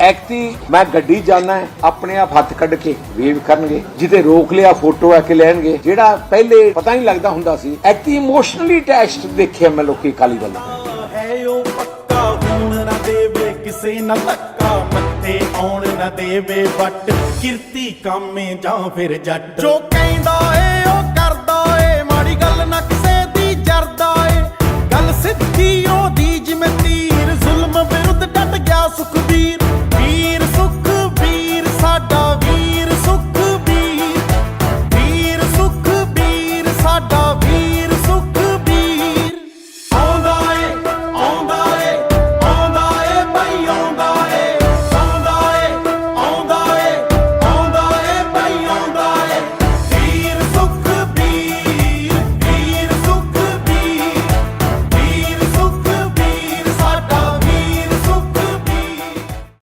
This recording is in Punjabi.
ਐਕਤੀ, ਮੈਂ ਗੱਡੀ ਜਾਣਾ ਹੈ, ਆਪਣੇ ਆਪ ਹੱਥ ਕੱਢ ਕੇ ਵੇਵ ਕਰਨਗੇ ਜਿੱਤੇ ਰੋਕ ਲਿਆ ਫੋਟੋ ਆ ਕੇ ਲੈਣਗੇ, ਜਿਹੜਾ ਪਹਿਲੇ ਪਤਾ ਨਹੀਂ ਲੱਗਦਾ ਹੁੰਦਾ ਸੀ, ਐਕਤੀ ਇਮੋਸ਼ਨਲੀ ਅਟੈਚਡ ਦੇਖਿਆ ਮੈਂ ਲੋਕੀ ਕਾਲੀ ਵੱਲ ਹੈ ਉਹ ਪੱਕਾ, ਹੋਣ ਨਾ ਦੇਵੇ ਕਿਸੇ ਨਾ ਧੱਕਾ, ਮੱਥੇ ਆਉਣ ਨਾ ਦੇਵੇ ਵੱਟ, ਕਿਰਤੀ ਕਾਮੇ ਜਾਂ ਫਿਰ ਜੱਟ। ਜੋ ਕਹਿੰਦਾ ਏ, ਉਹ ਕਰਦਾ ਏ, ਮਾੜੀ ਗੱਲ ਨਾ ਕਿਸੇ ਦੀ ਜਰਦਾ ਏ, ਗੱਲ ਸਿੱਧੀ